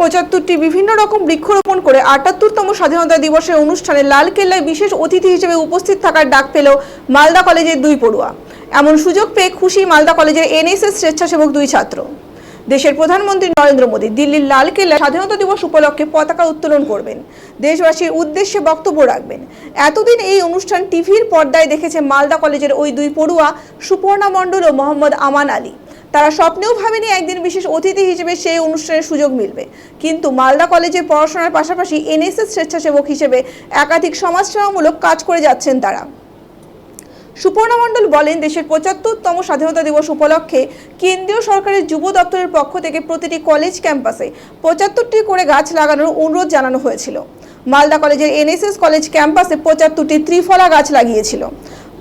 পঁচাত্তরটি বিভিন্ন রকম বৃক্ষরোপণ করে আটাত্তরতম স্বাধীনতা দিবসের অনুষ্ঠানে লালকেল্লায় বিশেষ অতিথি হিসেবে উপস্থিত থাকার ডাক পেল মালদা কলেজের দুই পড়ুয়া। এমন সুযোগ পেয়ে খুশি মালদা কলেজের এনএসএস স্বেচ্ছাসেবক দুই ছাত্র। দেশের প্রধানমন্ত্রী নরেন্দ্র মোদী দিল্লির লালকেল্লায় স্বাধীনতা দিবস উপলক্ষে পতাকা উত্তোলন করবেন। দেশবাসীর উদ্দেশ্যে বক্তব্য রাখবেন। এতদিন এই অনুষ্ঠান টিভির পর্দায় দেখেছে মালদা কলেজের ওই দুই পড়ুয়া সুপর্ণা মণ্ডল ও মোহাম্মদ আমান আলী। তারা স্বপ্নেও ভাবেনি একদিন বিশেষ অতিথি হিসেবে সেই অনুষ্ঠানের সুযোগ মিলবে। কিন্তু মালদা কলেজে পড়াশোনার পাশাপাশি এনএসএস স্বেচ্ছাসেবক হিসেবে একাধিক সমাজসেবামূলক কাজ করে যাচ্ছেন তারা। সুপর্ণা মণ্ডল বলেন, দেশের পঁচাত্তরতম স্বাধীনতা দিবস উপলক্ষে কেন্দ্রীয় সরকারের যুব দপ্তরের পক্ষ থেকে প্রতিটি কলেজ ক্যাম্পাসে পঁচাত্তরটি করে গাছ লাগানোর অনুরোধ জানানো হয়েছিল। মালদা কলেজের এনএসএস কলেজ ক্যাম্পাসে পঁচাত্তরটি ত্রিফলা গাছ লাগিয়েছিল।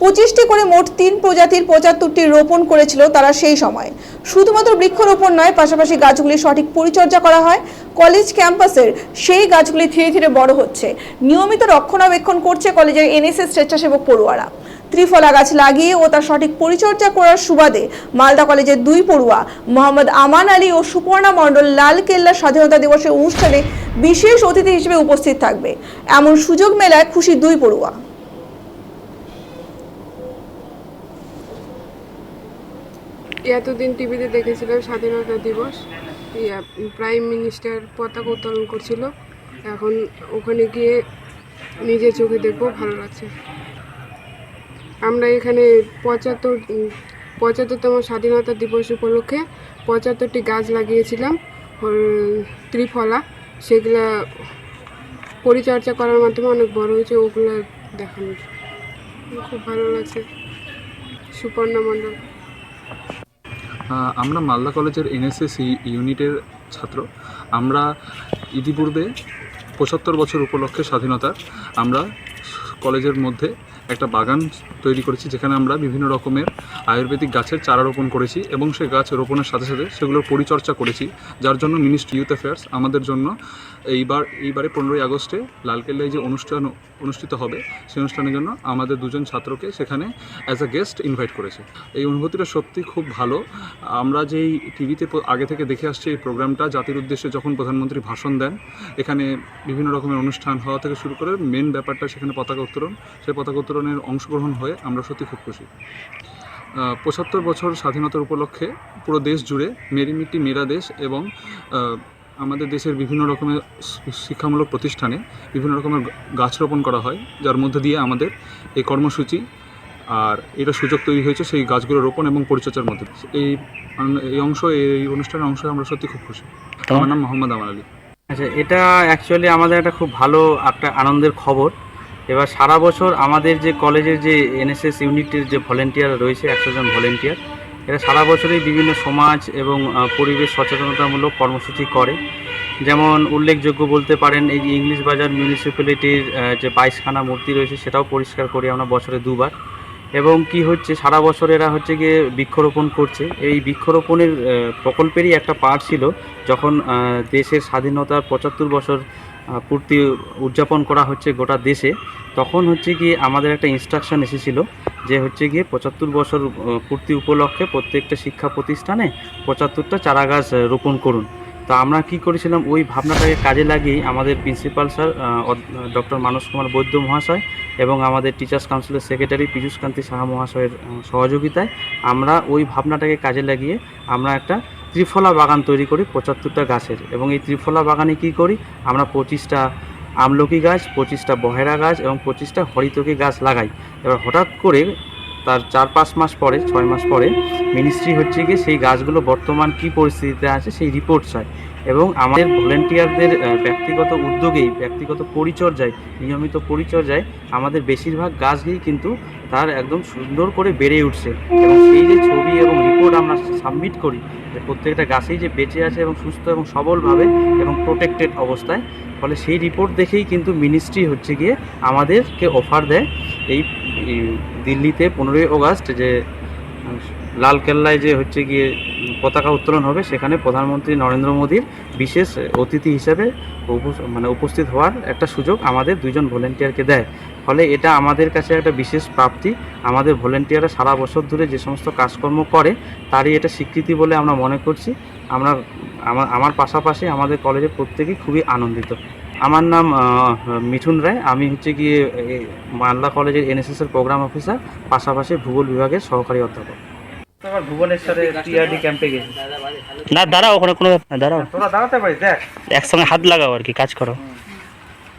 পঁচিশটি করে মোট তিন প্রজাতির পঁচাত্তরটি রোপণ করেছিল তারা সেই সময়। শুধুমাত্র বৃক্ষরোপণ নয়, পাশাপাশি গাছগুলির সঠিক পরিচর্যা করা হয়। কলেজ ক্যাম্পাসের সেই গাছগুলি ধীরে ধীরে বড় হচ্ছে। নিয়মিত রক্ষণাবেক্ষণ করছে কলেজের এনএসএস স্বেচ্ছাসেবক পড়ুয়ারা। ত্রিফলা গাছ লাগিয়ে ও তার সঠিক পরিচর্যা করার সুবাদে মালদা কলেজের দুই পড়ুয়া, মোহাম্মদ আমান আলী ও সুপর্ণা মণ্ডল লাল কেল্লা স্বাধীনতা দিবসের অনুষ্ঠানে বিশেষ অতিথি হিসেবে উপস্থিত থাকবে। এমন সুযোগ মেলায় খুশি দুই পড়ুয়া। এতদিন টিভিতে দেখেছিলাম স্বাধীনতা দিবস। প্রাইম মিনিস্টার পতাকা উত্তোলন করছিল। এখন ওখানে গিয়ে নিজের চোখে দেখব, ভালো লাগছে। আমরা এখানে পঁচাত্তর পঁচাত্তরতম স্বাধীনতা দিবস উপলক্ষে পঁচাত্তরটি গাছ লাগিয়েছিলাম ত্রিফলা। সেগুলা পরিচর্যা করার মাধ্যমে অনেক বড় হয়েছে, ওগুলো দেখানোর। খুব ভালো লাগছে। সুপর্ণা মণ্ডল। আমরা মালদা কলেজের এনএসএস ইউনিটের ছাত্র। আমরা ইতিপূর্বে পঁচাত্তর বছর উপলক্ষে স্বাধীনতার আমরা কলেজের মধ্যে একটা বাগান তৈরি করেছি, যেখানে আমরা বিভিন্ন রকমের আয়ুর্বেদিক গাছের চারা রোপণ করেছি এবং সেই গাছ রোপণের সাথে সাথে সেগুলোর পরিচর্যা করেছি, যার জন্য মিনিস্ট্রি ইউথ অ্যাফেয়ার্স আমাদের জন্য এইবার, এইবারে পনেরোই আগস্টে লালকেল্লায় যে অনুষ্ঠান অনুষ্ঠিত হবে সেই অনুষ্ঠানের জন্য আমাদের দুজন ছাত্রকে সেখানে অ্যাজ আ গেস্ট ইনভাইট করেছে। এই অনুভূতিটা সত্যি খুব ভালো। আমরা যেই টিভিতে আগে থেকে দেখে আসছি এই প্রোগ্রামটা, জাতির উদ্দেশ্যে যখন প্রধানমন্ত্রী ভাষণ দেন, এখানে বিভিন্ন রকমের অনুষ্ঠান হওয়া থেকে শুরু করে মেন ব্যাপারটা সেখানে পতাকা উত্তোলন, সেই পতাকা উত্তোলনের অংশগ্রহণ হয়ে আমরা সত্যি খুব খুশি। পঁচাত্তর বছর স্বাধীনতার উপলক্ষে পুরো দেশ জুড়ে মেরি মিট্টি মেরা দেশ এবং আমাদের দেশের বিভিন্ন রকমের শিক্ষামূলক প্রতিষ্ঠানে বিভিন্ন রকমের গাছ রোপণ করা হয় যার মধ্যে দিয়ে আমাদের এই কর্মসূচি আর এটা সুযোগ তৈরি হয়েছে সেই গাছগুলো রোপণ এবং পরিচর্যার মধ্যে এই এই অংশ এই অনুষ্ঠানের অংশ আমরা সত্যি খুব খুশি। আমার নাম মোহাম্মদ আমান আলী। আচ্ছা এটা অ্যাকচুয়ালি আমাদের একটা খুব ভালো একটা আনন্দের খবর। এবার সারা বছর আমাদের যে কলেজের যে এনএসএস ইউনিটের যে ভলেন্টিয়ার রয়েছে একশো জন ভলেন্টিয়ার এরা সারা বছরই বিভিন্ন সমাজ এবং পরিবেশ সচেতনতামূলক কর্মসূচি করে। যেমন উল্লেখযোগ্য বলতে পারেন, এই ইংলিশ বাজার মিউনিসিপ্যালিটির যে বাইশখানা মূর্তি রয়েছে, সেটাও পরিষ্কার করি আমরা বছরে দুবার। এবং কি হচ্ছে, সারা বছর এরা হচ্ছে গিয়ে বৃক্ষরোপণ করছে। এই বৃক্ষরোপণের প্রকল্পেরই একটা পার্ট ছিল যখন দেশের স্বাধীনতার পঁচাত্তর বছর পূর্তি উদযাপন করা হচ্ছে গোটা দেশে। তখন হচ্ছে গিয়ে আমাদের একটা ইনস্ট্রাকশন এসেছিল যে হচ্ছে গিয়ে পঁচাত্তর বছর পূর্তি উপলক্ষে প্রত্যেকটা শিক্ষা প্রতিষ্ঠানে পঁচাত্তরটা চারা গাছ রোপণ করুন। তো আমরা কি করেছিলাম? ওই ভাবনাটাকে কাজে লাগিয়েই আমাদের principal sir doctor Manas Kumar Baidya মহাশয় এবং আমাদের টিচার্স কাউন্সিলের সেক্রেটারি পীযূষ কান্তি সাহা মহাশয়ের সহযোগিতায় আমরা ওই ভাবনাটাকে কাজে লাগিয়ে আমরা একটা ত্রিফলা বাগান তৈরি করি পঁচাত্তরটা গাছের। এবং এই ত্রিফলা বাগানে কি করি? আমরা পঁচিশটা আমলকি গাছ, পঁচিশটা বহেরা গাছ এবং পঁচিশটা হরিতকি গাছ লাগাই। এবার হঠাৎ করে তার চার পাঁচ মাস পরে, ছয় মাস পরে মিনিস্ট্রি হচ্ছে গিয়ে সেই গাছগুলো বর্তমান কি পরিস্থিতিতে আছে সেই রিপোর্ট চায়। এবং আমাদের ভলেন্টিয়ারদের ব্যক্তিগত উদ্যোগেই, ব্যক্তিগত পরিচর্যায়, নিয়মিত পরিচর্যায় আমাদের বেশিরভাগ গাছগুলি কিন্তু তার একদম সুন্দর করে বেড়ে উঠছে। এবং সেই যে ছবি এবং রিপোর্ট আমরা সাবমিট করি যে প্রত্যেকটা গাছেই যে বেঁচে আছে এবং সুস্থ এবং সবলভাবে এবং প্রোটেক্টেড অবস্থায়, ফলে সেই রিপোর্ট দেখেই কিন্তু মিনিস্ট্রি হচ্ছে গিয়ে আমাদেরকে অফার দেয়। এই দিল্লিতে পনেরোই অগাস্ট যে আহ, লালকেল্লায় যে হচ্ছে গিয়ে পতাকা উত্তোলন হবে সেখানে প্রধানমন্ত্রী নরেন্দ্র মোদীর বিশেষ অতিথি হিসেবে মানে উপস্থিত হওয়ার একটা সুযোগ আমাদের দুজন ভলেন্টিয়ারকে দেয়। ফলে এটা আমাদের কাছে একটা বিশেষ প্রাপ্তি। আমাদের ভলেন্টিয়াররা সারা বছর ধরে যে সমস্ত কাজকর্ম করে তারই এটা স্বীকৃতি বলে আমরা মনে করছি। আমরা আমার পাশাপাশি আমাদের কলেজে প্রত্যেকেই খুবই আনন্দিত। আমার নাম মিঠুন রায়। আমি হচ্ছে গিয়ে মালদা কলেজের এনএসএসের প্রোগ্রাম অফিসার পাশাপাশি ভূগোল বিভাগের সহকারী অধ্যাপক। ভুবনেশ্বরে টিআরডি ক্যাম্পে গেছি। না দাঁড়াও ওখানে কোনো ব্যাপার দাঁড়াও। তোরা দাঁড়াতে পারিস দেখ। একসঙ্গে হাত লাগাও আর কি কাজ করো।